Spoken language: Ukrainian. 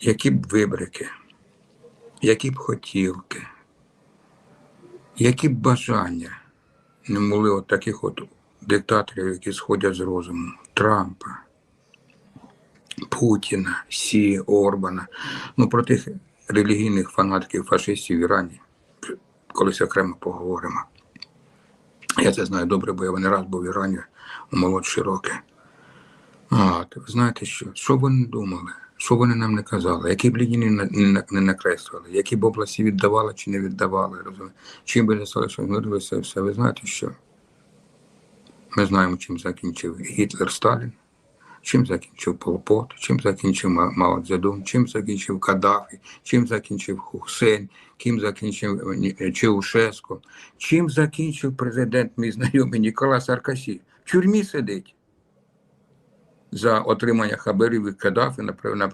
які б вибрики, які б хотілки, які б бажання не були от таких от диктаторів, які сходять з розуму, Трампа, Путіна, Сі, Орбана, ну про тих релігійних фанатиків фашистів в Ірані, колись окремо поговоримо. Я це знаю добре, бо я не раз був в Ірані у молодші роки. То ви знаєте що? Що вони думали? Що вони нам не казали? Які б лінії не, не, накреслювали? Які б області віддавали чи не віддавали? Розумієте? Чим би не стали, що вирвалося все. Ви знаєте що? Ми знаємо, чим закінчив Гітлер Сталін, чим закінчив Пол Пот, чим закінчив Ма- Мао Цзедун, чим закінчив Каддафі, чим закінчив Хусейн, ким закінчив е, Чаушеско, чим закінчив президент мій знайомий Нікола Саркосі. В тюрмі сидить за отримання хабарів від Каддафі на.